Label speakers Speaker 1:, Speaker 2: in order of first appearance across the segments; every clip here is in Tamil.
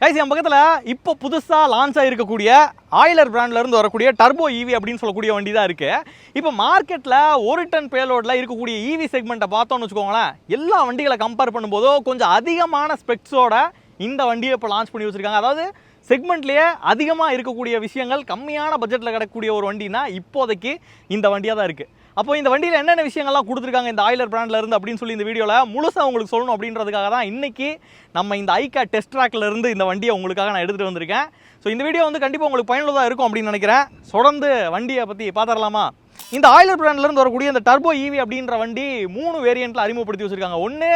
Speaker 1: கைஸ் என் பக்கத்தில் இப்போ புதுசாக லான்ச் ஆகிருக்கக்கூடிய ஆயிலர் பிராண்ட்லேருந்து வரக்கூடிய டர்போ ஈவி அப்படின்னு சொல்லக்கூடிய வண்டி தான் இருக்குது இப்போ மார்க்கெட்டில் ஒரு டன் பேலோடில் இருக்கக்கூடிய ஈவி செக்மெண்ட்டை பார்த்தோம்னு வச்சுக்கோங்களேன் எல்லா வண்டிகளை கம்பேர் பண்ணும்போதோ கொஞ்சம் அதிகமான ஸ்பெக்ஸோட இந்த வண்டியை இப்போ லான்ச் பண்ணி வச்சுருக்காங்க. அதாவது செக்மெண்ட்லேயே அதிகமாக இருக்கக்கூடிய விஷயங்கள் கம்மியான பட்ஜெட்டில் கிடைக்கக்கூடிய ஒரு வண்டினா இப்போதைக்கு இந்த வண்டியாக தான் இருக்குது அப்போ இந்த வண்டியில் என்னென்ன விஷயங்கள்லாம் கொடுத்துருக்காங்க இந்த ஆயிலர் பிராண்ட்ல இருந்து அப்படின்னு சொல்லி இந்த வீடியோவில் முழுசாக உங்களுக்கு சொல்லணும் அப்படின்றதுக்காக தான் இன்றைக்கி நம்ம இந்த ஐகா டெஸ்ட் ட்ராக்ல இருந்து இந்த வண்டியை உங்களுக்காக நான் எடுத்துகிட்டு வந்திருக்கேன். ஸோ இந்த வீடியோ வந்து கண்டிப்பாக உங்களுக்கு பயனுள்ளதாக இருக்கும் அப்படின்னு நினைக்கிறேன். தொடர்ந்து வண்டியை பற்றி பார்த்துடலாமா? இந்த ஆயிலர் பிராண்ட்லேருந்து வரக்கூடிய இந்த டர்போ ஈவி அப்படின்ற வண்டி மூணு வேரியண்ட்டில் அறிமுகப்படுத்தி வச்சுருக்காங்க. ஒன்று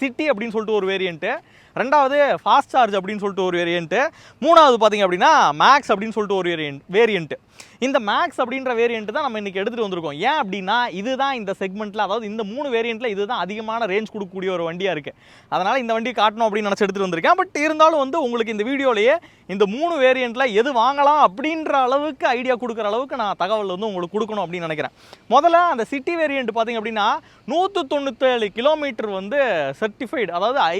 Speaker 1: சிட்டி அப்படின்னு சொல்லிட்டு ஒரு வேரியண்ட்டு ரெண்டாவது ஃபாஸ்ட் சார்ஜ் அப்படின்னு சொல்லிட்டு ஒரு வேரியண்ட்டு மூணாவது பார்த்தீங்க அப்படின்னா மேக்ஸ் அப்படின்னு சொல்லிட்டு ஒரு வேரியன்ட் வேரியண்ட்டு இந்த மேக்ஸ் அப்படின்ற வேரியண்ட் தான் நம்ம இன்றைக்கி எடுத்துகிட்டு வந்திருக்கோம். ஏன் அப்படின்னா இதுதான் இந்த செக்மெண்ட்டில் அதாவது இந்த மூணு வேரியண்ட்டில் இதுதான் அதிகமான ரேஞ்ச் கொடுக்கக்கூடிய ஒரு வண்டியாக இருக்குது அதனால் இந்த வண்டி காட்டணும் அப்படின்னு நினச்சி எடுத்துகிட்டு வந்திருக்கேன். பட் இருந்தாலும் வந்து உங்களுக்கு இந்த வீடியோலேயே இந்த மூணு வேரியண்ட்டில் எது வாங்கலாம் அப்படின்ற அளவுக்கு ஐடியா கொடுக்குற அளவுக்கு நான் தகவல் வந்து உங்களுக்கு கொடுக்கணும் அப்படின்னு நினைக்கிறேன். முதல்ல அந்த சிட்டி வேரியண்ட் பார்த்தீங்க அப்படின்னா நூற்று தொண்ணூற்றேழு கிலோமீட்டர் வந்து சர்டிஃபைடு அதாவது ஐ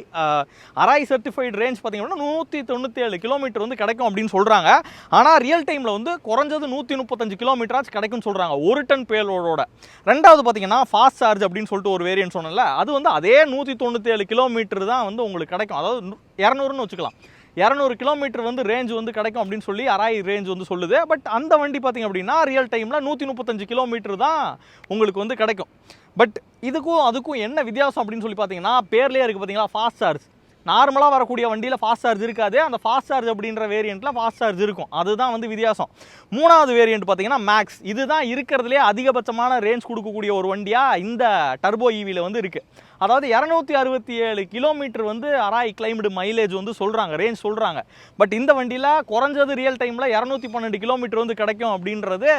Speaker 1: அராய் சர்டிஃபைடு ரேஞ்ச் பார்த்தீங்கன்னா நூற்றி தொண்ணூற்றேழு கிலோமீட்டர் வந்து கிடைக்கும் அப்படின்னு சொல்கிறாங்க ஆனால் ரியல் டைமில் வந்து குறைஞ்சது நூற்றி முப்பத்தஞ்சு கிலோமீட்டராச்சு கிடைக்கும்னு சொல்கிறாங்க ஒரு டன் பேலோடோட ரெண்டாவது பார்த்தீங்கன்னா ஃபாஸ்ட் சார்ஜ் அப்படின்னு சொல்லிட்டு ஒரு வேரியன்ட் சொன்னேன்ல அது வந்து அதே நூற்றி தொண்ணூற்றேழு கிலோமீட்டர் தான் வந்து உங்களுக்கு கிடைக்கும். அதாவது நூ- இரநூறுன்னு வச்சுக்கலாம். இரநூறு கிலோமீட்டர் வந்து ரேஞ்ச் வந்து கிடைக்கும் அப்படின்னு சொல்லி அராய் ரேஞ்ச் வந்து சொல்லுது. பட் அந்த வண்டி பார்த்தீங்க அப்படின்னா ரியல் டைமில் நூற்றி முப்பத்தஞ்சு கிலோமீட்டர் தான் உங்களுக்கு வந்து கிடைக்கும். பட் இதுக்கும் அதுக்கும் என்ன வித்தியாசம் அப்படின்னு சொல்லி பார்த்தீங்கன்னா பேர்லேயே இருக்குது பார்த்தீங்களா ஃபாஸ்ட் சார்ஜ் நார்மலாக வரக்கூடிய வண்டியில் ஃபாஸ்ட் சார்ஜ் இருக்காது. அந்த ஃபாஸ்ட் சார்ஜ் அப்படின்ற வேரியண்ட்டில் ஃபாஸ்ட் சார்ஜ் இருக்கும். அதுதான் வந்து வித்தியாசம். மூணாவது வேரியண்ட் பார்த்தீங்கன்னா மேக்ஸ் இதுதான் இருக்கிறதுலே அதிகபட்சமான ரேஞ்ச் கொடுக்கக்கூடிய ஒரு வண்டியாக இந்த டர்போ ஈவியில் வந்து இருக்குது அதாவது இரநூத்தி அறுபத்தி ஏழு கிலோமீட்டர் வந்து அராய் கிளைம்டு மைலேஜ் வந்து சொல்கிறாங்க ரேஞ்ச் சொல்கிறாங்க பட் இந்த வண்டியில் குறைஞ்சது ரியல் டைமில் இரநூத்தி பன்னெண்டு கிலோமீட்டர் வந்து கிடைக்கும் அப்படின்றது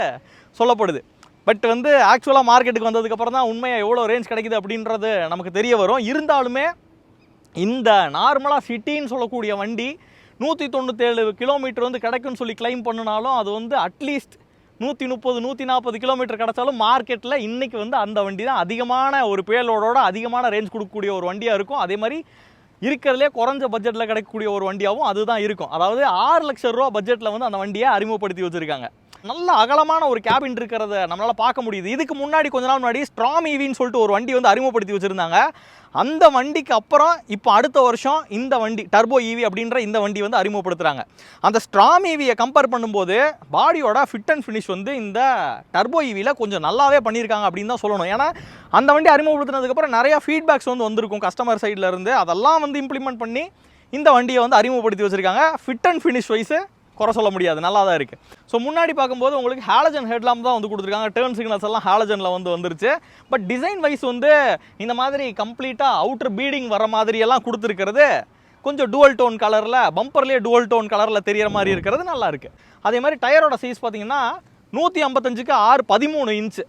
Speaker 1: சொல்லப்படுது. பட் வந்து ஆக்சுவலாக மார்க்கெட்டுக்கு வந்ததுக்கப்புறம் தான் உண்மையாக எவ்வளோ ரேஞ்ச் கிடைக்குது அப்படின்றது நமக்கு தெரிய வரும். இருந்தாலுமே இந்த நார்மலாக சிட்டின்னு சொல்லக்கூடிய வண்டி நூற்றி தொண்ணூற்றேழு கிலோமீட்டர் வந்து கிடைக்கும்னு சொல்லி கிளைம் பண்ணினாலும் அது வந்து அட்லீஸ்ட் நூற்றி முப்பது நூற்றி நாற்பது கிலோமீட்டர் கிடச்சாலும் மார்க்கெட்டில் இன்றைக்கி வந்து அந்த வண்டி தான் அதிகமான ஒரு பேலோடோட அதிகமான ரேஞ்ச் கொடுக்கக்கூடிய ஒரு வண்டியாக இருக்கும். அதே மாதிரி இருக்கிறதுலே குறைஞ்ச பட்ஜெட்டில் கிடைக்கக்கூடிய ஒரு வண்டியாகவும் அதுதான் இருக்கும். அதாவது ஆறு லட்சம் ரூபா பட்ஜெட்டில் வந்து அந்த வண்டியை அறிமுகப்படுத்தி வச்சுருக்காங்க. நல்ல அகலமான ஒரு கேபின் இருக்கிறத நம்மளால் பார்க்க முடியுது. இதுக்கு முன்னாடி கொஞ்ச நாள் முன்னாடி ஸ்ட்ராம் ஈவின்னு சொல்லிட்டு ஒரு வண்டி வந்து அறிமுகப்படுத்தி வச்சுருந்தாங்க. அந்த வண்டிக்கு அப்புறம் இப்போ அடுத்த வருஷம் இந்த வண்டி டர்போ ஈவி அப்படின்ற இந்த வண்டி வந்து அறிமுகப்படுத்துகிறாங்க அந்த ஸ்ட்ராம் ஈவியை கம்பேர் பண்ணும்போது பாடியோட ஃபிட் அண்ட் ஃபினிஷ் வந்து இந்த டர்போ ஈவியில் கொஞ்சம் நல்லாவே பண்ணியிருக்காங்க அப்படின்னு தான் சொல்லணும். ஏன்னா அந்த வண்டி அறிமுகப்படுத்தினதுக்கப்புறம் நிறையா ஃபீட்பேக்ஸ் வந்து வந்திருக்கும் கஸ்டமர் சைட்லேருந்து அதெல்லாம் வந்து இம்ப்ளிமெண்ட் பண்ணி இந்த வண்டியை வந்து அறிமுகப்படுத்தி வச்சுருக்காங்க. ஃபிட் அண்ட் ஃபினிஷ் வைஸு குறை சொல்ல முடியாது. நல்லா தான் இருக்குது ஸோ முன்னாடி பார்க்கும்போது உங்களுக்கு ஹாலஜன் ஹெட்லாம்ப் தான் வந்து கொடுத்துருக்காங்க. டேர்ன் சிக்னல்ஸ் எல்லாம் ஹாலஜனில் வந்து வந்துருச்சு. பட் டிசைன் வைஸ் வந்து இந்த மாதிரி கம்ப்ளீட்டாக அவுட்டர் பீடிங் வர மாதிரி எல்லாம் கொடுத்துருக்கிறது கொஞ்சம் டுவல் டோன் கலரில் பம்பர்லேயே டுவல் டோன் கலரில் தெரியிற மாதிரி இருக்கிறது நல்லா இருக்குது அதே மாதிரி டயரோட சைஸ் பார்த்தீங்கன்னா நூற்றி ஐம்பத்தஞ்சுக்கு ஆறு பதிமூணு இன்ச்சு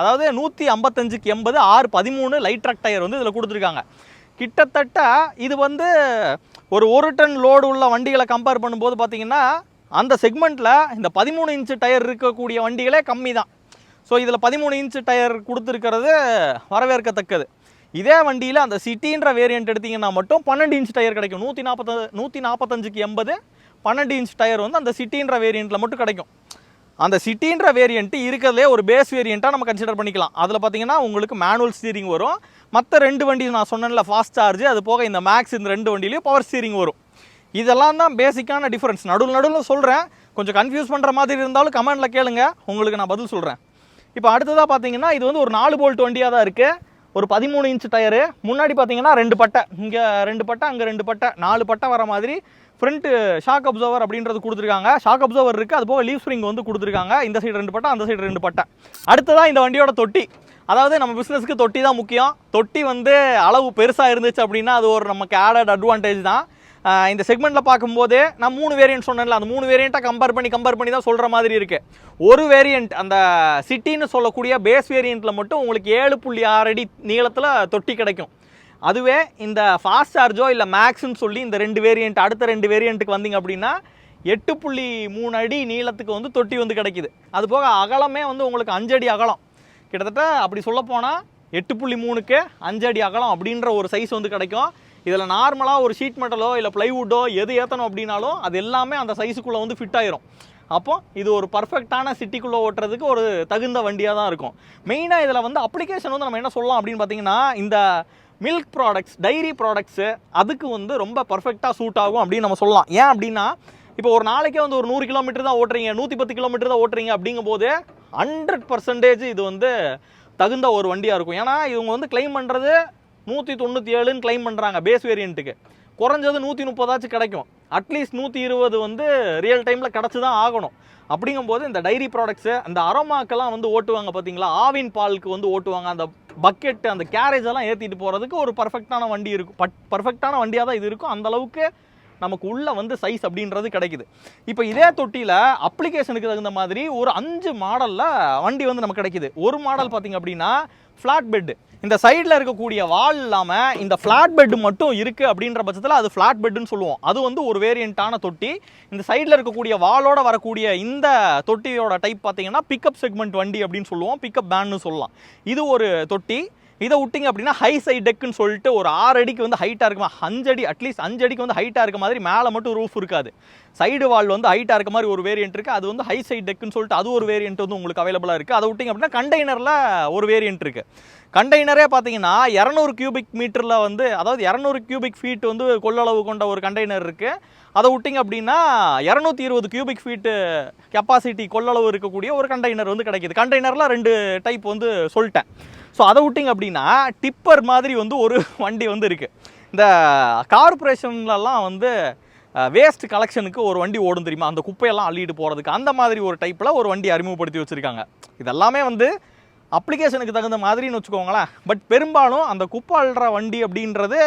Speaker 1: அதாவது நூற்றி ஐம்பத்தஞ்சுக்கு எண்பது ஆறு பதிமூணு லைட் ட்ரக் டயர் வந்து இதில் கொடுத்துருக்காங்க. கிட்டத்தட்ட இது வந்து ஒரு ஒரு டன் லோடு உள்ள வண்டிகளை கம்பேர் பண்ணும்போது பார்த்தீங்கன்னா அந்த செக்மெண்ட்டில் இந்த பதிமூணு இன்ச்சு டயர் இருக்கக்கூடிய வண்டிகளே கம்மி தான். ஸோ இதில் பதிமூணு இன்ச்சு டயர் கொடுத்துருக்கிறது வரவேற்கத்தக்கது. இதே வண்டியில் அந்த சிட்டின்ற வேரியண்ட் எடுத்தீங்கன்னா மட்டும் பன்னெண்டு இன்ச் டயர் கிடைக்கும். நூற்றி நாற்பத்த நூற்றி நாற்பத்தஞ்சுக்கு எண்பது பன்னெண்டு இன்ச் டயர் வந்து அந்த சிட்டின்ற வேரியண்ட்டில் மட்டும் கிடைக்கும். அந்த சிட்டின்ற வேரியண்ட்டு இருக்கிறதுலே ஒரு பேஸ் வேரியண்ட்டாக நம்ம கன்சிடர் பண்ணிக்கலாம். அதில் பார்த்தீங்கன்னா உங்களுக்கு மேனுவல் ஸ்டீரிங் வரும். மற்ற ரெண்டு வண்டி நான் சொன்னேன்ல ஃபாஸ்ட் சார்ஜ் அது போக இந்த மேக்ஸ் இந்த ரெண்டு வண்டிலையும் பவர் ஸ்டீரிங் வரும். இதெல்லாம் தான் பேசிக்கான டிஃப்ரென்ஸ் நடுவில் நடுவில் சொல்கிறேன் கொஞ்சம் கன்ஃபியூஸ் பண்ணுற மாதிரி இருந்தாலும் கமெண்ட்டில் கேளுங்க. உங்களுக்கு நான் பதில் சொல்கிறேன் இப்போ அடுத்ததாக பார்த்தீங்கன்னா இது வந்து ஒரு நாலு போல்ட் வண்டியாக தான் இருக்குது ஒரு பதிமூணு இன்ச் டயரு முன்னாடி பார்த்தீங்கன்னா ரெண்டு பட்டை. இங்கே ரெண்டு பட்டை அங்கே ரெண்டு பட்டை. நாலு பட்டை வர மாதிரி ஃப்ரண்ட்டு ஷாக் அப்சர்வர் அப்படின்றது கொடுத்துருக்காங்க. ஷாக் அப்சர்வர் இருக்குது அது போக லீவ் ஸ்ப்ரிங் வந்து கொடுத்துருக்காங்க. இந்த சைடு ரெண்டு பட்டை அந்த சைடு ரெண்டு பட்டை. அடுத்ததான் இந்த வண்டியோட தொட்டி. அதாவது நம்ம பிஸ்னஸ்க்கு தொட்டி தான் முக்கியம். தொட்டி வந்து அளவு பெருசாக இருந்துச்சு அப்படின்னா அது ஒரு நமக்கு ஆடட் அட்வான்டேஜ் தான். இந்த செக்மெண்ட்டில் பார்க்கும்போது நான் மூணு வேரியன்ட் சொன்னேன்ல அந்த மூணு வேரியண்ட்டை கம்பேர் பண்ணி கம்பேர் பண்ணி தான் சொல்கிற மாதிரி இருக்குது ஒரு வேரியண்ட் அந்த சிட்டின்னு சொல்லக்கூடிய பேஸ் வேரியண்ட்டில் மட்டும் உங்களுக்கு ஏழு புள்ளி ஆறு அடி நீளத்தில் தொட்டி கிடைக்கும். அதுவே இந்த ஃபாஸ்ட் சார்ஜோ இல்லை மேக்ஸுன்னு சொல்லி இந்த ரெண்டு வேரியண்ட் அடுத்த ரெண்டு வேரியண்ட்டுக்கு வந்தீங்க அப்படின்னா எட்டு புள்ளி மூணு அடி நீளத்துக்கு வந்து தொட்டி வந்து கிடைக்கிது. அது போக அகலமே வந்து உங்களுக்கு அஞ்சடி அகலம். கிட்டத்தட்ட அப்படி சொல்ல போனால் எட்டு புள்ளி மூணுக்கு அஞ்சு அடி அகலம் அப்படின்ற ஒரு சைஸ் வந்து கிடைக்கும். இதில் நார்மலாக ஒரு ஷீட் மெட்டலோ இல்லை ப்ளைவுட்டோ எது ஏற்றணும் அப்படின்னாலும் அது எல்லாமே அந்த சைஸுக்குள்ளே வந்து ஃபிட் ஆயிரும். அப்போ இது ஒரு பர்ஃபெக்டான சிட்டிக்குள்ளே ஓட்டுறதுக்கு ஒரு தகுந்த வண்டியாக தான் இருக்கும். மெயினாக இதில் வந்து அப்ளிகேஷன் வந்து நம்ம என்ன சொல்லலாம் அப்படின்னு பார்த்தீங்கன்னா இந்த மில்க் ப்ராடக்ட்ஸ் டைரி ப்ராடக்ட்ஸு அதுக்கு வந்து ரொம்ப பர்ஃபெக்டாக சூட் ஆகும் அப்படின்னு நம்ம சொல்லலாம். ஏன் அப்படின்னா இப்போ ஒரு நாளைக்கே வந்து ஒரு நூறு கிலோமீட்டர் தான் ஓட்டுறீங்க நூற்றி பத்து கிலோமீட்டர் தான் ஓட்டுறீங்க அப்படிங்கும்போது ஹண்ட்ரட் பர்சன்டேஜ் இது வந்து தகுந்த ஒரு வண்டியாக இருக்கும். ஏன்னா இவங்க வந்து கிளைம் பண்ணுறது நூற்றி தொண்ணூற்றி ஏழுன்னு கிளைம் பண்ணுறாங்க பேஸ் வேரியண்ட்டுக்கு குறைஞ்சது நூற்றி முப்பதாச்சும் கிடைக்கும். அட்லீஸ்ட் நூற்றி இருபது வந்து ரியல் டைமில் கிடச்சி தான் ஆகணும். அப்படிங்கும்போது இந்த டைரி ப்ராடக்ட்ஸு அந்த அரோமாக்கெல்லாம் வந்து ஓட்டுவாங்க பார்த்தீங்களா ஆவின் பாலுக்கு வந்து ஓட்டுவாங்க. அந்த பக்கெட்டு அந்த கேரேஜ் எல்லாம் ஏற்றிட்டு போகிறதுக்கு ஒரு பர்ஃபெக்டான வண்டி இருக்கும். பட் பர்ஃபெக்டான வண்டியாக தான் இது இருக்கும். அந்தளவுக்கு நமக்கு உள்ளே வந்து சைஸ் அப்படின்றது கிடைக்குது. இப்போ இதே தொட்டியில் அப்ளிகேஷனுக்கு தகுந்த மாதிரி ஒரு அஞ்சு மாடலில் வண்டி வந்து நமக்கு கிடைக்குது. ஒரு மாடல் பார்த்தீங்க அப்படின்னா ஃப்ளாட் பெட்டு இந்த சைடில் இருக்கக்கூடிய வால் இல்லாமல் இந்த ஃப்ளாட் பெட் மட்டும் இருக்குது அப்படின்ற பட்சத்தில் அது ஃப்ளாட் பெட்டுன்னு சொல்லுவோம். அது வந்து ஒரு வேரியண்ட்டான தொட்டி. இந்த சைடில் இருக்கக்கூடிய வாலோட வரக்கூடிய இந்த தொட்டியோட டைப் பார்த்தீங்கன்னா பிக்கப் செக்மெண்ட் வண்டி அப்படின்னு சொல்லுவோம். பிக்கப் பேன்னு சொல்லலாம். இது ஒரு தொட்டி. இதை விட்டிங்க அப்படின்னா ஹை சைட் டெக்குன்னு சொல்லிட்டு ஒரு ஆறு அடிக்கு வந்து ஹைட்டாக இருக்குமா? அஞ்சு அடி அட்லீஸ்ட் அஞ்சு அடிக்கு வந்து ஹைட்டாக இருக்க மாதிரி மேலே மட்டும் ரூஃப் இருக்காது. சைடு வால் வந்து ஹைட்டாக இருக்க மாதிரி ஒரு வேரியன்ட் இருக்குது அது வந்து ஹை சைட் டெக்குன்னு சொல்லிட்டு அது ஒரு வேரியன்ட் வந்து உங்களுக்கு அவைலபிளாக இருக்குது அதை விட்டிங்க அப்படின்னா கண்டெய்னரில் ஒரு வேரியன்ட் இருக்குது கண்டெய்னரே பார்த்தீங்கன்னா இரநூறு கியூபிக் மீட்டரில் வந்து அதாவது இரநூறு கியூபிக் ஃபீட் வந்து கொள்ளளவு கொண்ட ஒரு கண்டெய்னர் இருக்குது அதை விட்டிங்க அப்படின்னா இரநூத்தி இருபது கியூபிக் ஃபீட்டு கெப்பாசிட்டி கொள்ளளவு இருக்கக்கூடிய ஒரு கண்டெய்னர் வந்து கிடைக்கிது. கண்டெய்னரில் ரெண்டு டைப் வந்து சொல்லிட்டேன். ஸோ அதை விட்டிங்க அப்படின்னா டிப்பர் மாதிரி வந்து ஒரு வண்டி வந்து இருக்குது இந்த கார்பரேஷன்லலாம் வந்து வேஸ்ட் கலெக்ஷனுக்கு ஒரு வண்டி ஓடும் தெரியுமா? அந்த குப்பையெல்லாம் அள்ளிட்டு போகிறதுக்கு அந்த மாதிரி ஒரு டைப்பில் ஒரு வண்டி அறிமுகப்படுத்தி வச்சுருக்காங்க. இதெல்லாமே வந்து அப்ளிகேஷனுக்கு தகுந்த மாதிரின்னு வச்சுக்கோங்களேன். பட் பெரும்பாலும் அந்த குப்பை அள்ளுற வண்டி அப்படின்றது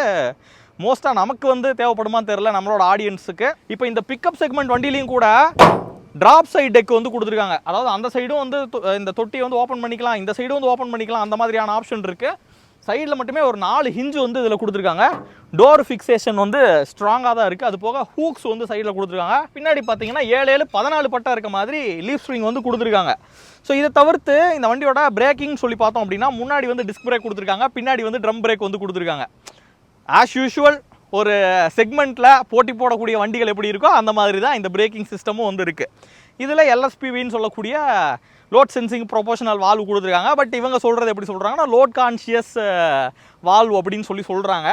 Speaker 1: மோஸ்ட்டாக நமக்கு வந்து தேவைப்படுமான்னு தெரில நம்மளோட ஆடியன்ஸுக்கு இப்போ இந்த பிக்கப் செக்மெண்ட் வண்டிலையும் கூட ட்ராப் சைட் டெக் வந்து கொடுத்துருக்காங்க. அதாவது அந்த சைடும் வந்து தொ- இந்த தொட்டியை வந்து ஓப்பன் பண்ணிக்கலாம் இந்த சைடும் வந்து ஓப்பன் பண்ணிக்கலாம் அந்த மாதிரியான ஆப்ஷன் இருக்குது சைடில் மட்டுமே ஒரு நாலு ஹிஞ்சு வந்து இதில் கொடுத்துருக்காங்க. டோர் ஃபிக்சேஷன் வந்து ஸ்ட்ராங்காக தான் இருக்குது அது போக ஹூக்ஸ் வந்து சைடில் கொடுத்துருக்காங்க. பின்னாடி பார்த்தீங்கன்னா ஏழு ஏழு பதினாலு பட்டா இருக்க மாதிரி லீஃப் ஸ்ட்ரிங் வந்து கொடுத்துருக்காங்க. ஸோ இதை தவிர்த்து இந்த வண்டியோட பிரேக்கிங் சொல்லி பார்த்தோம் அப்படின்னா முன்னாடி வந்து டிஸ்க் பிரேக் கொடுத்துருக்காங்க பின்னாடி வந்து ட்ரம் பிரேக் வந்து கொடுத்துருக்காங்க. ஆஸ் யூஷுவல் ஒரு செக்மெண்ட்டில் போட்டி போடக்கூடிய வண்டிகள் எப்படி இருக்கோ அந்த மாதிரி தான் இந்த பிரேக்கிங் சிஸ்டமும் வந்து இருக்குது இதில் எல்எஸ்பிவின்னு சொல்லக்கூடிய லோட் சென்சிங் ப்ரொபோஷனல் வால்வ் கொடுத்துருக்காங்க. பட் இவங்க சொல்கிறது எப்படி சொல்கிறாங்கன்னா லோட் கான்ஷியஸ் வால்வ் அப்படின்னு சொல்லி சொல்கிறாங்க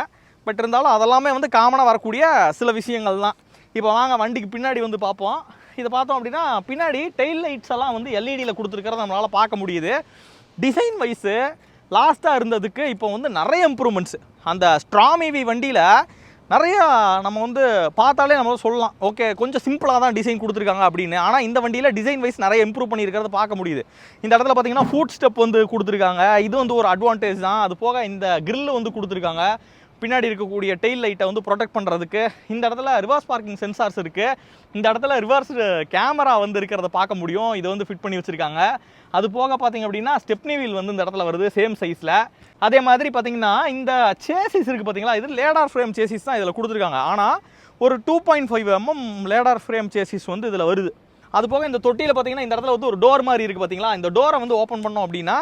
Speaker 1: பட் இருந்தாலும் அதெல்லாமே வந்து காமனாக வரக்கூடிய சில விஷயங்கள் தான். இப்போ வாங்க வண்டிக்கு பின்னாடி வந்து பார்ப்போம். இதை பார்த்தோம் அப்படின்னா பின்னாடி டெயில் லைட்ஸ் எல்லாம் வந்து எல்இடியில் கொடுத்துருக்கிறத நம்மளால் பார்க்க முடியுது. டிசைன் வைஸு லாஸ்ட்டாக இருந்ததுக்கு இப்போ வந்து நிறைய இம்ப்ரூவ்மெண்ட்ஸ் அந்த ஸ்ட்ராமிவி வண்டியில் நிறைய நம்ம வந்து பார்த்தாலே நம்ம சொல்லலாம். ஓகே கொஞ்சம் சிம்பிளாக தான் டிசைன் கொடுத்துருக்காங்க அப்படின்னு. ஆனால் இந்த வண்டியில் டிசைன் வைஸ் நிறைய இம்ப்ரூவ் பண்ணியிருக்கிறத பார்க்க முடியுது. இந்த இடத்துல பார்த்தீங்கன்னா ஃபுட் ஸ்டெப் வந்து கொடுத்துருக்காங்க. இது வந்து ஒரு அட்வான்டேஜ் தான். அது போக இந்த கிரில் வந்து கொடுத்துருக்காங்க. பின்னாடி இருக்கக்கூடிய டெயில் லைட்டை வந்து ப்ரொடெக்ட் பண்ணுறதுக்கு இந்த இடத்துல ரிவர்ஸ் பார்க்கிங் சென்சார்ஸ் இருக்குது இந்த இடத்துல ரிவர்ஸ் கேமரா வந்து இருக்கிறத பார்க்க முடியும். இதை வந்து ஃபிட் பண்ணி வச்சுருக்காங்க. அது போக பார்த்தீங்க அப்படின்னா ஸ்டெப்னி வீல் வந்து இந்த இடத்துல வருது சேம் சைஸில் அதே மாதிரி பார்த்தீங்கன்னா இந்த சேசிஸ் இருக்குது பார்த்தீங்களா இது லேடார் ஃப்ரேம் சேசிஸ் தான் இதில் கொடுத்துருக்காங்க. ஆனால் ஒரு two point five MM ladder frame chassis வந்து இதில் வருது. அது போக இந்த தொட்டியில் பார்த்தீங்கன்னா இந்த இடத்துல வந்து ஒரு டோர் மாதிரி இருக்குது பார்த்தீங்களா இந்த டோரை வந்து ஓப்பன் பண்ணோம் அப்படின்னா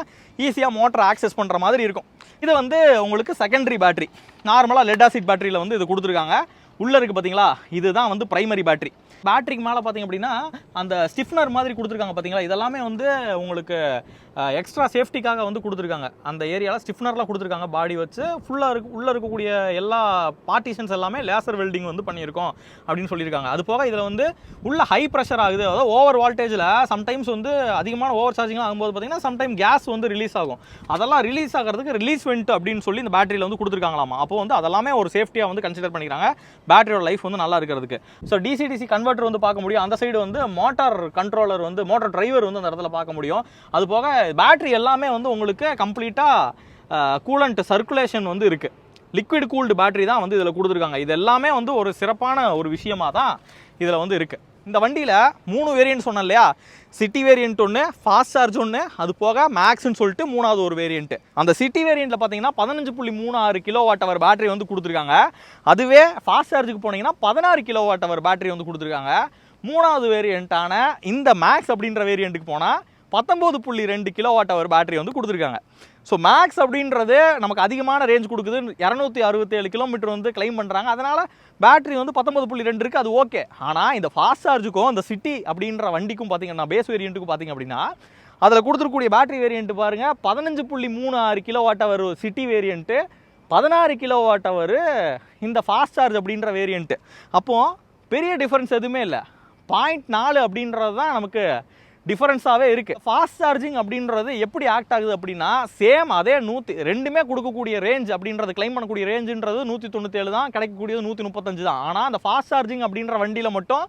Speaker 1: ஈஸியாக மோட்டரை ஆக்சஸ் பண்ணுற மாதிரி இருக்கும். இது வந்து உங்களுக்கு செகண்டரி பேட்டரி நார்மலாக லெட் ஆசிட் பேட்டரியில் வந்து இது கொடுத்துருக்காங்க. உள்ளே இருக்குது பார்த்தீங்களா இதுதான் வந்து ப்ரைமரி பேட்டரி பேட்டரிக்கு மேலே பார்த்தீங்க அப்படின்னா அந்த ஸ்டிஃப்னர் மாதிரி கொடுத்துருக்காங்க பார்த்தீங்களா இதெல்லாமே வந்து உங்களுக்கு எக்ஸ்ட்ரா சேஃப்டிக்காக வந்து கொடுத்துருக்காங்க. அந்த ஏரியாவில் ஸ்டிஃப்னர்லாம் கொடுத்துருக்காங்க. பாடி வச்சு ஃபுல்லாக இருக்கு உள்ளே இருக்கக்கூடிய எல்லா பார்ட்டிஷன்ஸ் எல்லாமே லேசர் வெல்டிங் வந்து பண்ணியிருக்கோம் அப்படின்னு சொல்லியிருக்காங்க. அது போக இதில் வந்து உள்ள ஹை ப்ரெஷர் ஆகுது. அதாவது ஓவர் வால்டேஜில் சம்டைம்ஸ் வந்து அதிகமான ஓவர் சார்ஜிங்லாம் ஆகும்போது பார்த்தீங்கன்னா சம்டைம் கேஸ் வந்து ரிலீஸ் ஆகும். அதெல்லாம் ரிலீஸ் ஆகிறதுக்கு ரிலீஸ் வெண்ட் அப்படின்னு சொல்லி இந்த பேட்டரியில் வந்து கொடுத்துருக்காங்களாமா. அப்போ வந்து அதெல்லாமே ஒரு சேஃப்டியாக வந்து கன்சிடர் பண்ணிக்கிறாங்க. பேட்டரியோட லைஃப் வந்து நல்லா இருக்கிறதுக்கு. ஸோ டிசிடிசி கன்வெர்ட்டர் வந்து பார்க்க முடியும். அந்த சைடு வந்து மோட்டார் கண்ட்ரோலர் வந்து மோட்டார் டிரைவர் வந்து அந்த இடத்துல பார்க்க முடியும். அது போக பேட்ரி எல்லாமே வந்து உங்களுக்கு கம்ப்ளீட்டாக கூலண்ட் சர்க்குலேஷன் வந்து இருக்குது லிக்விட் கூல்டு பேட்டரி தான் வந்து இதில் கொடுத்துருக்காங்க. இது எல்லாமே வந்து ஒரு சிறப்பான ஒரு விஷயமா தான் இதில் வந்து இருக்குது இந்த வண்டியில் மூணு வேரியன்ட் சொன்னேன் இல்லையா? சிட்டி வேரியன்ட் ஒன்று ஃபாஸ்ட் சார்ஜ் ஒன்று அது போக மேக்ஸ்னு சொல்லிட்டு மூணாவது ஒரு வேரியன்ட் அந்த சிட்டி வேரியண்ட்டில் பார்த்தீங்கன்னா பதினஞ்சு புள்ளி மூணு ஆறு கிலோ வாட் அவர் பேட்டரி வந்து கொடுத்துருக்காங்க. அதுவே ஃபாஸ்ட் சார்ஜுக்கு போனீங்கன்னா பதினாறு கிலோ வாட் அவர் பேட்டரி வந்து கொடுத்துருக்காங்க. மூணாவது வேரியண்ட்டான இந்த மேக்ஸ் அப்படின்ற வேரியண்ட்டுக்கு போனால் பத்தொம்போது புள்ளி ரெண்டு கிலோவாட் அவர் பேட்டரி வந்து கொடுத்துருக்காங்க. ஸோ மேக்ஸ் அப்படின்றது நமக்கு அதிகமான ரேஞ்ச் கொடுக்குது. இரநூத்தி அறுபத்தேழு கிலோமீட்டர் வந்து கிளைம் பண்ணுறாங்க அதனால் பேட்டரி வந்து பத்தொம்பது புள்ளி ரெண்டு இருக்குது அது ஓகே ஆனால் இந்த ஃபாஸ்ட் சார்ஜுக்கும் இந்த சிட்டி அப்படின்ற வண்டிக்கும் பார்த்தீங்கன்னா பேஸ் வேரியண்ட்டுக்கும் பார்த்தீங்க அப்படின்னா அதில் கொடுத்துருக்கூடிய பேட்டரி வேரியண்ட் பாருங்கள் பதினஞ்சு புள்ளி மூணு ஆறு கிலோவாட் அவர் சிட்டி வேரியண்ட்டு பதினாறு கிலோவாட் அவர் இந்த ஃபாஸ்ட் சார்ஜ் அப்படின்ற வேரியண்ட்டு அப்போது பெரிய டிஃப்ரென்ஸ் எதுவுமே இல்லை. பாயிண்ட் நாலு அப்படின்றது தான் நமக்கு டிஃபரன்ஸாகவே இருக்குது ஃபாஸ்ட் சார்ஜிங் அப்படின்றது எப்படி ஆக்ட் ஆகுது அப்படின்னா சேம் அதே நூற்றி ரெண்டுமே கொடுக்கக்கூடிய ரேஞ்ச் அப்படின்றது கிளைம் பண்ணக்கூடிய ரேஞ்சுன்றது நூற்றி தொண்ணூற்றேழு தான் கிடைக்கக்கூடியது நூற்றி முப்பத்தஞ்சு தான். ஆனால் அந்த ஃபாஸ்ட் சார்ஜிங் அப்படின்ற வண்டியில் மட்டும்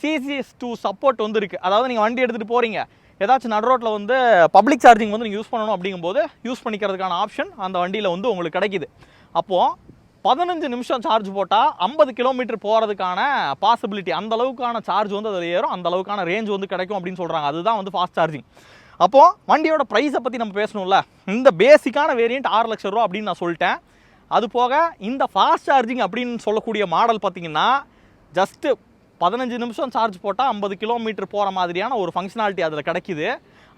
Speaker 1: சிசிஎஸ் டூ சப்போர்ட் வந்து இருக்குது அதாவது நீங்கள் வண்டி எடுத்துகிட்டு போகிறீங்க ஏதாச்சும் நடு ரோட்டில் வந்து பப்ளிக் சார்ஜிங் வந்து நீங்கள் யூஸ் பண்ணணும் அப்படிங்கும்போது யூஸ் பண்ணிக்கிறதுக்கான ஆப்ஷன் அந்த வண்டியில் வந்து உங்களுக்கு கிடைக்கிது. அப்போது பதினஞ்சு நிமிஷம் சார்ஜ் போட்டால் ஐம்பது கிலோமீட்டர் போகிறதுக்கான பாசிபிலிட்டி அந்த அளவுக்கான சார்ஜ் வந்து அதில் ஏறும். அந்த அளவுக்கான ரேஞ்ச் வந்து கிடைக்கும் அப்படின்னு சொல்கிறாங்க அதுதான் வந்து ஃபாஸ்ட் சார்ஜிங் அப்போது வண்டியோட ப்ரைஸை பற்றி நம்ம பேசணும்ல. இந்த பேசிக்கான வேரியண்ட் ஆறு லட்சம் ரூபா அப்படின்னு நான் சொல்லிட்டேன். அது போக இந்த ஃபாஸ்ட் சார்ஜிங் அப்படின்னு சொல்லக்கூடிய மாடல் பார்த்தீங்கன்னா ஜஸ்ட்டு பதினஞ்சு நிமிஷம் சார்ஜ் போட்டால் ஐம்பது கிலோமீட்டர் போகிற மாதிரியான ஒரு ஃபங்க்ஷனாலிட்டி அதில் கிடைக்கிது.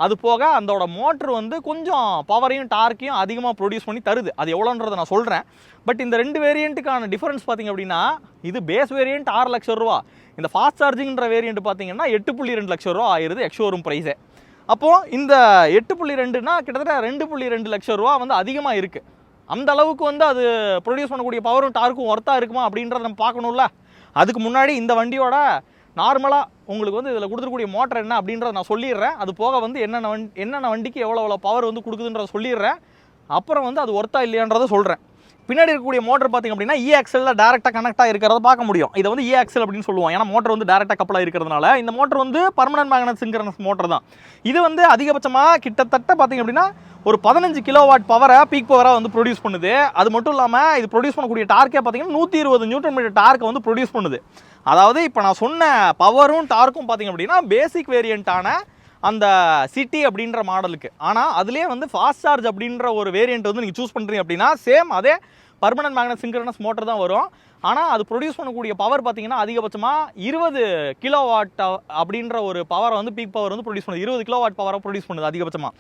Speaker 1: அது போக அதோட மோட்ரு வந்து கொஞ்சம் பவரையும் டார்க்கையும் அதிகமாக ப்ரொடியூஸ் பண்ணி தருது. அது எவ்வளோன்றதை நான் சொல்கிறேன் பட் இந்த ரெண்டு வேரியண்ட்டுக்கான டிஃபரன்ஸ் பார்த்தீங்க அப்படின்னா இது பேஸ் வேரியண்ட் ஆறு லட்சம் ரூபா. இந்த ஃபாஸ்ட் சார்ஜிங்ன்ற வேரியண்ட் பார்த்தீங்கன்னா எட்டு புள்ளி ரெண்டு லட்சம் ரூபா ஆயிருது எக்ஷோரூம் ப்ரைஸே அப்போது இந்த எட்டு புள்ளி ரெண்டுனா கிட்டத்தட்ட ரெண்டு புள்ளி ரெண்டு லட்சம் ரூபா வந்து அதிகமாக இருக்குது அந்த அளவுக்கு வந்து அது ப்ரொடியூஸ் பண்ணக்கூடிய பவரும் டார்க்கும் ஒர்த்தாக இருக்குமா அப்படின்றத நம்ம பார்க்கணும்ல. அதுக்கு முன்னாடி இந்த வண்டியோட நார்மலாக உங்களுக்கு வந்து இதில் கொடுத்துருக்கூடிய மோட்டர் என்ன அப்படின்றத நான் சொல்லிடுறேன். அது போக வந்து என்னென்ன வண்டி என்னென்ன வண்டிக்கு எவ்வளோ எவ்வளோ பவர் வந்து கொடுக்குதுன்றத சொல்லிடுறேன். அப்புறம் வந்து அது ஒர்த்தா இல்லையான்றதை சொல்கிறேன் பின்னாடி இருக்கக்கூடிய மோட்டர் பார்த்திங்க அப்படின்னா இஎக்ஸில் டேரெக்டாக கனெக்டாக இருக்கிறத பார்க்க முடியும். இதை வந்து இஎக்ஸல் அப்படின்னு சொல்லுவோம். ஏன்னா மோட்டர் வந்து டேரெக்டாக கப்பலாக இருக்கிறதுனால இந்த மோட்டர் வந்து பர்மனன்ட் மேக்னட் சிங்கரன்ஸ் மோட்டர் தான். இது வந்து அதிகபட்சமாக கிட்டத்தட்ட பார்த்திங்க அப்படின்னா ஒரு பதினஞ்சு கிலோ வாட் பவரை பீக் பவராக வந்து ப்ரொடியூஸ் பண்ணுது. அது மட்டும் இல்லாமல் இது ப்ரொடியூஸ் பண்ணக்கூடிய டார்க்கே பார்த்தீங்கன்னா நூற்றி இருபது நியூட்டன் மீட்டர் டார்க்கை வந்து ப்ரொடியூஸ் பண்ணுது. அதாவது இப்போ நான் சொன்ன பவரும் டார்க்கும் பார்த்தீங்க அப்படின்னா பேசிக் வேரியண்ட்டான அந்த சிட்டி அப்படின்ற மாடலுக்கு. ஆனால் அதுலேயே வந்து ஃபாஸ்ட் சார்ஜ் அப்படின்ற ஒரு வேரியண்ட் வந்து நீங்கள் சூஸ் பண்ணுறீங்க அப்படின்னா சேம் அதே பர்மனன்ட் மேக்னட் சிங்க்ரனஸ் மோட்டர் தான் வரும். ஆனால் அது ப்ரொடியூஸ் பண்ணக்கூடிய பவர் பார்த்தீங்கன்னா அதிகபட்சமாக இருபது கிலோ வாட் அப்படின்ற ஒரு பவரை வந்து பீக் பவர் வந்து ப்ரொடியூஸ் பண்ணுது. இருபது கிலோ வாட் பவரை ப்ரொடியூஸ் பண்ணுது அதிகபட்சமாக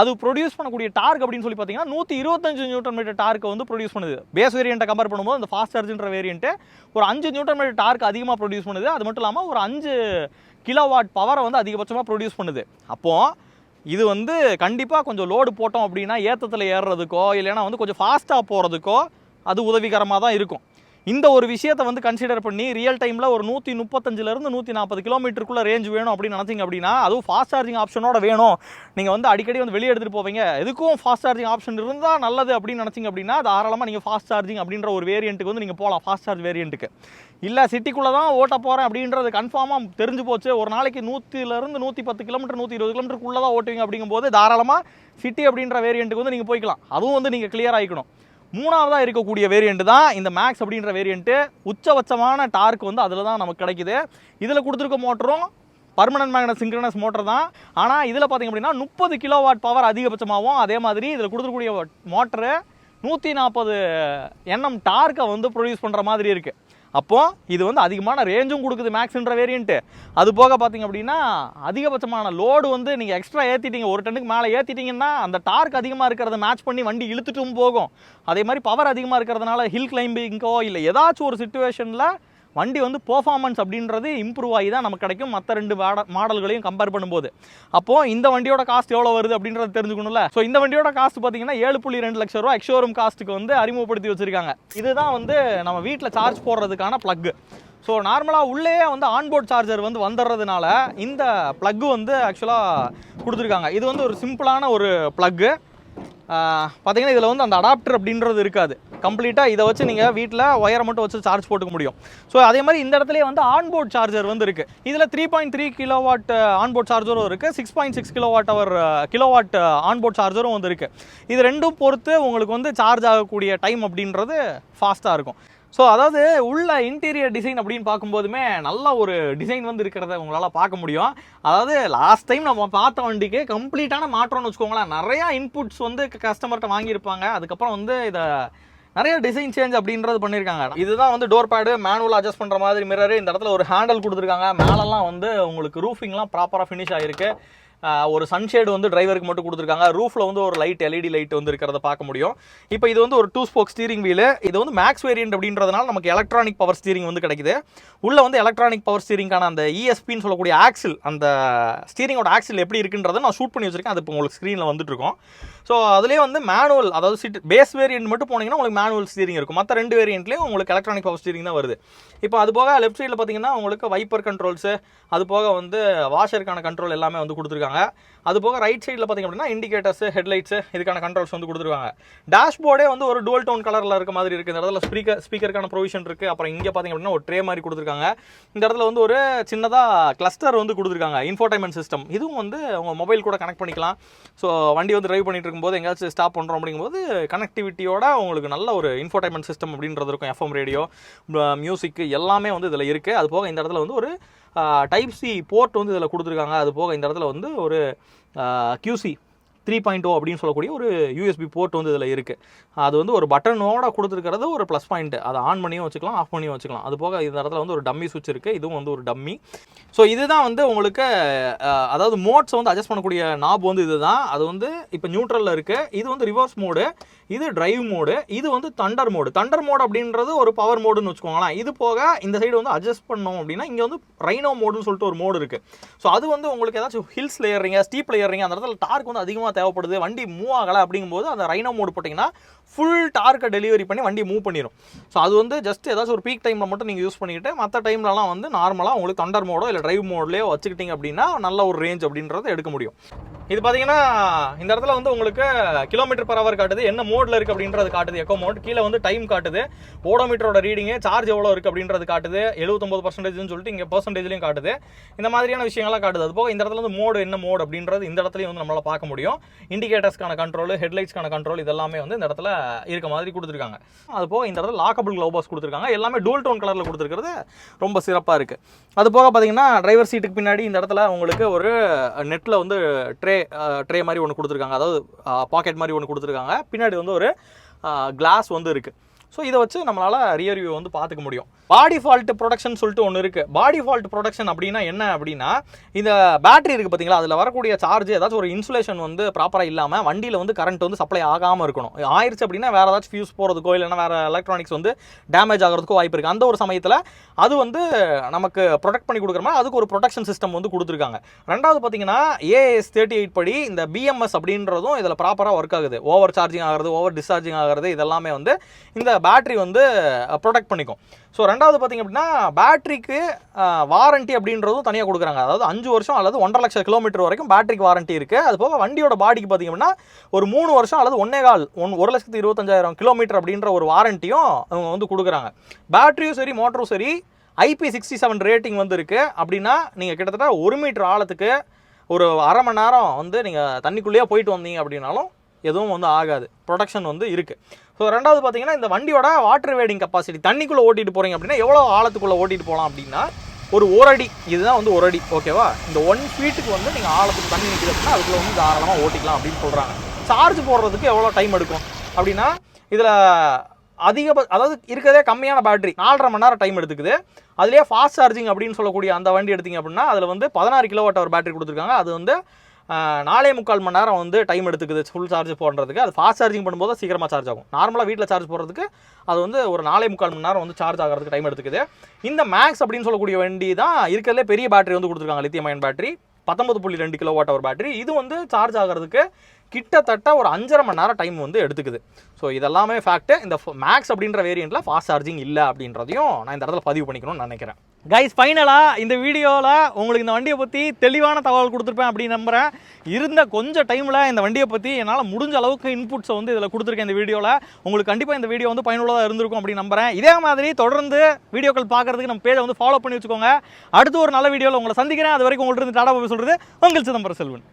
Speaker 1: அது ப்ரொடியூஸ் பண்ணக்கூடிய டார்க் அப்படின்னு சொல்லி பார்த்தீங்கன்னா நூற்றி இருபத்தஞ்சு நியூட்டன் மீட்டர் டார்க்கை வந்து ப்ரொடியூஸ் பண்ணுது. பேஸ் வேரியண்ட்டை கம்பேர் பண்ணும்போது அந்த ஃபாஸ்ட் சார்ஜ்ன்ற வேரியண்ட்டு ஒரு அஞ்சு நியூட்டன் மீட்டர் டார்க் அதிகமாக ப்ரொடியூஸ் பண்ணுது. அது மட்டும் இல்லாமல் ஒரு அஞ்சு கிலோ வாட் பவரை வந்து அதிகபட்சமாக ப்ரொடியூஸ் பண்ணுது. அப்போது இது வந்து கண்டிப்பாக கொஞ்சம் லோடு போட்டோம் அப்படின்னா ஏற்றத்தில் ஏறுறதுக்கோ இல்லைன்னா வந்து கொஞ்சம் ஃபாஸ்ட்டாக போகிறதுக்கோ அது உதவிகரமாக தான் இருக்கும். இந்த ஒரு விஷயத்தை வந்து கன்சிடர் பண்ணி ரியல் டைமில் ஒரு நூற்றி முப்பத்தஞ்சிலேருந்து நூற்றி நாற்பது கிலோமீட்டருக்குள்ளே ரேஞ்ச் வேணும் அப்படின்னு நினச்சிங்க அப்படின்னா அதுவும் ஃபாஸ்ட் சார்ஜிங் ஆப்ஷனோட வேணும். நீங்கள் வந்து அடிக்கடி வந்து வெளியே எடுத்துகிட்டு போவீங்க. எதுக்கும் ஃபாஸ்ட் சார்ஜிங் ஆப்ஷன் இருந்தால் நல்லது அப்படின்னு நினச்சிங்க அப்படின்னா தாராளமாக நீங்கள் ஃபாஸ்ட் சார்ஜிங் அப்படின்ற ஒரு வேரியண்ட்டுக்கு வந்து நீங்கள் போகலாம் ஃபாஸ்ட் சார்ஜ் வேரியண்ட்டுக்கு இல்லை சிட்டிக்குள்ளே தான் ஓட்ட போகிறேன் அப்படின்றது கன்ஃபார்மாக தெரிஞ்சு போச்சு. ஒரு நாளைக்கு நூற்றிலேருந்து நூற்றி பத்து கிலோமீட்டர் நூற்றி இருபது கிலோமீட்டருக்குள்ளே தான் ஓட்டுவீங்க அப்படிங்கும்போது தாராளமாக சிட்டி அப்படின்ற வேரியண்ட்டுக்கு வந்து நீங்கள் போய்க்கலாம். அதுவும் வந்து நீங்கள் கிளியர் ஆகிக்கணும் மூணாவதாக இருக்கக்கூடிய வேரியண்ட்டு தான் இந்த மேக்ஸ் அப்படின்ற வேரியண்ட்டு உச்சபட்சமான டார்க் வந்து அதில் தான் நமக்கு கிடைக்குது. இதில் கொடுத்துருக்க மோட்டரும் பர்மனன்ட் மேக்னட் சிங்க்ரனஸ் மோட்டர் தான். ஆனால் இதில் பார்த்தீங்க அப்படின்னா முப்பது கிலோ வாட் பவர் அதிகபட்சமாகவும் அதே மாதிரி இதில் கொடுத்துருக்கூடிய மோட்டரு நூற்றி நாற்பது எண்ணம் டார்க்கை வந்து ப்ரொடியூஸ் பண்ணுற மாதிரி இருக்குது அப்போது இது வந்து அதிகமான ரேஞ்சும் கொடுக்குது மேக்ஸுன்ற வேரியண்ட்டு அது போக பார்த்தீங்க அப்படின்னா அதிகபட்சமான லோடு வந்து நீங்கள் எக்ஸ்ட்ரா ஏற்றிட்டீங்க ஒரு டன்னுக்கு மேலே ஏற்றிட்டிங்கன்னா அந்த டார்க் அதிகமாக இருக்கிறத மேட்ச் பண்ணி வண்டி இழுத்துட்டும் போகும். அதே மாதிரி பவர் அதிகமாக இருக்கிறதுனால ஹில் கிளைம்பிங்கோ இல்லை ஏதாச்சும் ஒரு சுச்சுவேஷனில் வண்டி வந்து பர்ஃபார்மன்ஸ் அப்படின்றது இம்ப்ரூவ் ஆகி தான் நமக்கு கிடைக்கும். மற்ற ரெண்டு மாடல்களையும் கம்பேர் பண்ணும்போது. அப்போது இந்த வண்டியோட காஸ்ட் எவ்வளோ வருது அப்படின்றது தெரிஞ்சுக்கணும்ல. ஸோ இந்த வண்டியோட காஸ்ட் பார்த்தீங்கன்னா ஏழு புள்ளி ரெண்டு லட்சம் ரூபா எக்ஷோரூம் காஸ்ட்டுக்கு வந்து அறிமுகப்படுத்தி வச்சிருக்காங்க. இதுதான் வந்து நம்ம வீட்டில் சார்ஜ் போடுறதுக்கான ப்ளக்கு ஸோ நார்மலாக உள்ளே வந்து ஆன்போர்ட் சார்ஜர் வந்து வந்துடுறதுனால இந்த ப்ளக்கு வந்து ஆக்சுவலாக கொடுத்துருக்காங்க. இது வந்து ஒரு சிம்பிளான ஒரு ப்ளக்கு பார்த்தீங்கன்னா இதில் வந்து அந்த அடாப்டர் அப்படின்றது இருக்காது. கம்ப்ளீட்டாக இதை வச்சு நீங்கள் வீட்டில் ஒயரை மட்டும் வச்சு சார்ஜ் போட்டுக்க முடியும். ஸோ அதே மாதிரி இந்த இடத்துலயே வந்து ஆன்போர்ட் சார்ஜர் வந்து இருக்குது இதில் three point three kilowatt onboard சார்ஜரும் இருக்குது six point six kilowatt hour kilowatt onboard சார்ஜரும் வந்து இருக்குது இது ரெண்டும் பொறுத்து உங்களுக்கு வந்து சார்ஜ் ஆகக்கூடிய டைம் அப்படின்றது ஃபாஸ்ட்டாக இருக்கும். ஸோ அதாவது உள்ள இன்டீரியர் டிசைன் அப்படின்னு பார்க்கும்போதுமே நல்ல ஒரு டிசைன் வந்து இருக்கிறத உங்களால் பார்க்க முடியும். அதாவது லாஸ்ட் டைம் நம்ம பார்த்த வண்டிக்கு கம்ப்ளீட்டான மாற்றம்னு வச்சுக்கோங்களேன். நிறையா இன்புட்ஸ் வந்து கஸ்டமர்கிட்ட வாங்கியிருப்பாங்க. அதுக்கப்புறம் வந்து இதை நிறைய டிசைன் சேஞ்ச் அப்படின்றது பண்ணியிருக்காங்க. இதுதான் வந்து டோர் பேடு மேனுவல் அட்ஜஸ்ட் பண்ணுற மாதிரி மிரர் இந்த இடத்துல ஒரு ஹேண்டில் கொடுத்துருக்காங்க. மேலெல்லாம் வந்து உங்களுக்கு ரூஃபிங்லாம் ப்ராப்பராக ஃபினிஷ் ஆகிருக்கு ஒரு சன்ஷேடு வந்து டிரைவருக்கு மட்டும் கொடுத்துருக்காங்க. ரூஃபில் வந்து ஒரு லைட் எல்இடி லைட் வந்து இருக்கிறத பார்க்க முடியும். இப்போ இது வந்து ஒரு டூ ஸ்போக் ஸ்டீரிங் வீலு இது வந்து மேக்ஸ் வேரியன்ட் அப்படின்றதுனால நமக்கு எலக்ட்ரானிக் பவர் ஸ்டீரிங் வந்து கிடைக்குது. உள்ள வந்து எலக்ட்ரானிக் பவர் ஸ்டீரிங்கான அந்த இஎஸ்பின்னு சொல்லக்கூடிய ஆக்சில் அந்த ஸ்டீரிங்கோட ஆக்சில் எப்படி இருக்குன்றதை நான் ஷூட் பண்ணி வச்சிருக்கேன். அது இப்போ உங்களுக்கு ஸ்க்ரீனில் வந்துட்டுருக்கோம் ஸோ அதுலேயே வந்து மேனுவல் அதாவது சிட் பேஸ் வேரியன்ட் மட்டும் போனீங்கன்னா உங்களுக்கு மேனுவல் ஸ்டீரிங் இருக்கும். மற்ற ரெண்டு வேரியன்ட்லேயும் உங்களுக்கு எலக்ட்ரானிக் பவர் ஸ்டீரிங் தான் வருது. இப்போ அது போக லெஃப்ட் சைடில் பார்த்தீங்கன்னா உங்களுக்கு வைப்பர் கண்ட்ரோல்ஸு அது போக வந்து வாஷருக்கான கண்ட்ரோல் எல்லாமே வந்து கொடுத்துருக்காங்க. அது போக ரைட் சைடில் பார்த்தீங்க அப்படின்னா இண்டிகேட்டர்ஸ் ஹெட்லைட்ஸு இதுக்கான கண்ட்ரோல்ஸ் வந்து கொடுத்துருக்காங்க. டேஷ்போர்டே வந்து ஒரு டுவல் டோன் கலரில் இருக்க மாதிரி இருக்குது இந்த இடத்துல ஸ்பீக்கர் ஸ்பீக்கருக்கான ப்ரொவிஷன் இருக்குது அப்புறம் இங்கே பார்த்தீங்க அப்படின்னா ஒரு ட்ரே மாதிரி கொடுத்துருக்காங்க. இந்த இடத்துல வந்து ஒரு சின்னதாக கிளஸ்டர் வந்து கொடுத்துருக்காங்க. இன்ஃபோடைன்மெண்ட் சிஸ்டம் இதுவும் வந்து உங்கள் மொபைல் கூட கனெக்ட் பண்ணிக்கலாம். ஸோ வண்டி வந்து ட்ரைவ் பண்ணிட்டு இருக்கும்போது எங்கேயாச்சும் ஸ்டாப் பண்ணுறோம் அப்படிங்கும்போது கனெக்டிவிட்டியோட உங்களுக்கு நல்ல ஒரு இன்ஃபோடைன்மெண்ட் சிஸ்டம் அப்படின்றது இருக்கும் எஃப்எம் ரேடியோ மியூசிக் எல்லாமே வந்து இதில் இருக்குது அது போக இந்த இடத்துல வந்து ஒரு டைப் சி போர்ட் வந்து இதில் கொடுத்துருக்காங்க. அது போக இந்த இடத்துல வந்து ஒரு கியூசி த்ரீ பாயிண்ட் ஓ அப்படின்னு சொல்லக்கூடிய ஒரு யூஎஸ்பி போர்ட் வந்து இதில் இருக்குது அது வந்து ஒரு பட்டனோட கொடுத்துருக்கிறது ஒரு ப்ளஸ் பாயிண்ட் அதை ஆன் பண்ணியும் வச்சுக்கலாம் ஆஃப் பண்ணியும் வச்சுக்கலாம். அது போக இந்த இடத்துல வந்து ஒரு டம்மி சுவிட்ச் இருக்குது இதுவும் வந்து ஒரு டம்மி ஸோ இதுதான் வந்து உங்களுக்கு அதாவது மோட்ஸ் வந்து அட்ஜஸ்ட் பண்ணக்கூடிய நாப் வந்து இதுதான். அது வந்து இப்போ நியூட்ரலில் இருக்குது இது வந்து ரிவர்ஸ் மோடு இது டிரைவ் மோடு இது வந்து தண்டர் மோடு தண்டர் மோடு அப்படின்றது ஒரு பவர் மோடுன்னு வச்சுக்கோங்களேன். இது போக இந்த சைடு வந்து அட்ஜஸ்ட் பண்ணோம் அப்படின்னா இங்கே வந்து ரைனோ மோடுன்னு சொல்லிட்டு ஒரு மோடு இருக்குது ஸோ அது வந்து உங்களுக்கு ஏதாச்சும் ஹில்ஸில் ஏறுறீங்க ஸ்டீப்பில் ஏறுறீங்க அந்த இடத்துல டார்க் வந்து அதிகமாக தேவைப்படுது வண்டி மூவ் ஆகலை அப்படிங்கும்போது அந்த ரைனோ மோடு போட்டிங்கன்னா ஃபுல் டார்க்கை டெலிவரி பண்ணி வண்டி மூவ் பண்ணிடும் ஸோ அது வந்து ஜஸ்ட் ஏதாச்சும் ஒரு பீக் டைமில் மட்டும் நீங்கள் யூஸ் பண்ணிக்கிட்டு மற்ற டைம்லலாம் வந்து நார்மலாக உங்களுக்கு தண்டர் மோடோ இல்லை டிரைவ் மோட்லேயோ வச்சுக்கிட்டீங்க அப்படின்னா நல்ல ஒரு ரேஞ்ச் அப்படின்றத எடுக்க முடியும். இது பார்த்தீங்கன்னா இந்த இடத்துல வந்து உங்களுக்கு கிலோமீட்டர் பர் ஹவர் காட்டுது. என்ன மோடில் இருக்குது அப்படின்றது காட்டுது எக்கோ மோட் கீழே வந்து டைம் காட்டுது. ஓடோமீட்டரோட ரீடிங்கு சார்ஜ் எவ்வளோ இருக்குது அப்படின்றது காட்டுது. எழுபத்தொம்பது பர்சன்டேஜ்னு சொல்லிட்டு இங்கே பர்சன்டேஜ்லையும் காட்டுது. இந்த மாதிரியான விஷயங்கள்லாம் காட்டுது. அது போக இந்த இடத்துல வந்து மோடு என்ன மோட் அப்படின்றது இந்த இடத்துலையும் வந்து நம்மளால் பார்க்க முடியும். இண்டிகேட்டர்ஸ்க்கான கண்ட்ரோல் ஹெட்லைட்ஸ்க்கான கண்ட்ரோல் இதெல்லாமே வந்து இந்த இடத்துல இருக்க மாதிரி கொடுத்துருக்காங்க. அது போக இந்த இடத்துல லாக்கபிள் க்ளவ் பாக்ஸ் கொடுத்துருக்காங்க. எல்லாமே டூல் டோன் கலரில் கொடுத்துருக்கிறது ரொம்ப சிறப்பாக இருக்குது அது போக பார்த்தீங்கன்னா டிரைவர் சீட்டுக்கு பின்னாடி இந்த இடத்துல உங்களுக்கு ஒரு நெட்டில் வந்து ட்ரே ட்ரே மாதிரி ஒன்று கொடுத்துருக்காங்க. அதாவது பாக்கெட் மாதிரி ஒன்று கொடுத்துருக்காங்க. பின்னாடி வந்து ஒரு கிளாஸ் வந்து இருக்குது ஸோ இதை வச்சு நம்மளால் ரியர் வியூ வந்து பார்த்துக்க முடியும். பாடி ஃபால்ட் ப்ரொடக்ஷன் சொல்லிட்டு ஒன்று இருக்குது பாடி ஃபால்ட் ப்ரொடக்ஷன் அப்படின்னா என்ன அப்படின்னா இந்த பேட்டரி இருக்குது பார்த்தீங்களா? அதில் வரக்கூடிய சார்ஜ் ஏதாச்சும் ஒரு இன்சுலேஷன் வந்து ப்ராப்பராக இல்லாமல் வண்டியில் வந்து கரண்ட் வந்து சப்ளை ஆகாமல் இருக்கணும். ஆயிடுச்சு அப்படின்னா வேறு ஏதாச்சும் ஃபியூஸ் போகிறதுக்கோ இல்லைன்னா வேறு எலக்ட்ரானிக்ஸ் வந்து டேமேஜ் ஆகிறதுக்கோ வாய்ப்பு இருக்குது அந்த ஒரு சமயத்தில் அது வந்து நமக்கு ப்ரொடெக்ட் பண்ணி கொடுக்குற மாதிரி அதுக்கு ஒரு ப்ரொடெக்ஷன் சிஸ்டம் வந்து கொடுத்துருக்காங்க. ரெண்டாவது பார்த்தீங்கன்னா ஏஎஸ் தேர்ட்டி எயிட் படி இந்த பிஎம்எஸ் அப்படின்றதும் இதில் ப்ராப்பராக ஒர்க் ஆகுது. ஓவர் சார்ஜிங் ஆகிறது ஓவர் டிஸ்சார்ஜிங் ஆகிறது இதெல்லாமே வந்து இந்த பேட்ரி வந்து ப்ரொடெக்ட் பண்ணிக்கும். ஸோ ரெண்டாவது பார்த்தீங்க அப்படின்னா பேட்ரிக்கு வாரண்டி அப்படின்றதும் தனியாக கொடுக்குறாங்க. அதாவது அஞ்சு வருஷம் அல்லது ஒன்றரை லட்சம் கிலோமீட்டர் வரைக்கும் பேட்ரிக்கு வாரண்டி இருக்குது அது போக வண்டியோட பாடிக்கு பார்த்தீங்கன்னா அப்படின்னா ஒரு மூணு வருஷம் அல்லது ஒன்னே கால் ஒன் ஒரு லட்சத்து இருபத்தஞ்சாயிரம் கிலோமீட்டர் அப்படின்ற ஒரு வாரண்டியும் அவங்க வந்து கொடுக்குறாங்க. பேட்டரியும் சரி மோட்டரும் சரி ஐபி சிக்ஸ்டி செவன் ரேட்டிங் வந்து இருக்குது அப்படின்னா நீங்கள் கிட்டத்தட்ட ஒரு மீட்டர் ஆழத்துக்கு ஒரு அரை மணி நேரம் வந்து நீங்கள் தண்ணிக்குள்ளேயே போயிட்டு வந்தீங்க அப்படின்னாலும் எதுவும் வந்து ஆகாது. ப்ரொடக்ஷன் வந்து இருக்குது ஸோ ரெண்டாவது பார்த்தீங்கன்னா இந்த வண்டியோட வாட்டர் வேடிங் கப்பாசிட்டி தண்ணிக்குள்ளே ஓட்டிட்டு போகிறீங்க அப்படின்னா எவ்வளோ ஆழத்துக்குள்ளே ஓட்டிட்டு போகலாம் அப்படின்னா ஒரு ஒரு அடி இதுதான் வந்து ஒரு அடி ஓகேவா இந்த ஒன் ஃபீட்டுக்கு வந்து நீங்கள் ஆழத்துக்கு தண்ணி நிற்கிது அப்படின்னா அதுக்குள்ளே வந்து தாராளமாக ஓட்டிக்கலாம் அப்படின்னு சொல்கிறாங்க சார்ஜ் போடுறதுக்கு எவ்வளோ டைம் எடுக்கும்? அப்படின்னா இதில் அதிக அதாவது இருக்கிறதே கம்மியான பேட்டரி நாலரை மணி நேரம் டைம் எடுத்துக்குது. அதுலேயே ஃபாஸ்ட் சார்ஜிங் அப்படின்னு சொல்லக்கூடிய அந்த வண்டி எடுத்திங்க அப்படின்னா அதில் வந்து பதினாறு கிலோவாட் அவர் பேட்டரி கொடுத்துருக்காங்க. அது வந்து நாலே முக்கால் மணி நேரம் வந்து டைம் எடுத்துக்குது ஃபுல் சார்ஜ் போடுறதுக்கு. அது ஃபாஸ்ட் சார்ஜிங் பண்ணும்போது சீக்கிரமாக சார்ஜ் ஆகும். நார்மலாக வீட்டில் சார்ஜ் போடுறதுக்கு அது வந்து ஒரு நாலே முக்கால் மணி நேரம் வந்து சார்ஜ் ஆகிறதுக்கு டைம் எடுத்துக்குது. இந்த மேக்ஸ் அப்படின்னு சொல்லக்கூடிய வண்டி தான் இருக்கிறதுலே பெரிய பேட்டரி வந்து கொடுத்துருக்காங்க லித்தியம் அயன் பேட்டரி பத்தொன்பது புள்ளி ரெண்டு கிலோ வாட் அவர் பேட்டரி இது வந்து சார்ஜ் ஆகிறதுக்கு கிட்டத்தட்ட ஒரு அஞ்சரை மணி நேரம் டைம் வந்து எடுத்துக்குது. ஸோ இதெல்லாமே ஃபேக்ட்டு இந்த மேக்ஸ் அப்படின்ற வேரியண்ட்டில் ஃபாஸ்ட் சார்ஜிங் இல்லை அப்படின்றதையும் நான் இந்த இடத்துல பதிவு பண்ணிக்கணும்னு நினைக்கிறேன். கைஸ் ஃபைனலாக இந்த வீடியோவில் உங்களுக்கு இந்த வண்டியை பற்றி தெளிவான தகவல் கொடுத்துருப்பேன் அப்படின்னு நம்புகிறேன் இருந்த கொஞ்சம் டைமில் இந்த வண்டியை பற்றி என்னால் முடிஞ்ச அளவுக்கு இன்புட்ஸை வந்து இதில் கொடுத்துருக்கேன் இந்த வீடியோவில் உங்களுக்கு கண்டிப்பாக இந்த வீடியோ வந்து பயனுள்ளதாக இருந்திருக்கும் அப்படின்னு நம்புறேன். இதே மாதிரி தொடர்ந்து வீடியோக்கள் பார்க்கறதுக்கு நம்ம பேஜை வந்து ஃபாலோ பண்ணி வச்சுக்கோங்க. அடுத்து ஒரு நல்ல வீடியோவில் உங்களை சந்திக்கிறேன். அது வரைக்கும் உங்கள்கிட்ட இருந்து டாடா போய் சொல்கிறது உங்கள் சிதம்பரம் செல்வன்.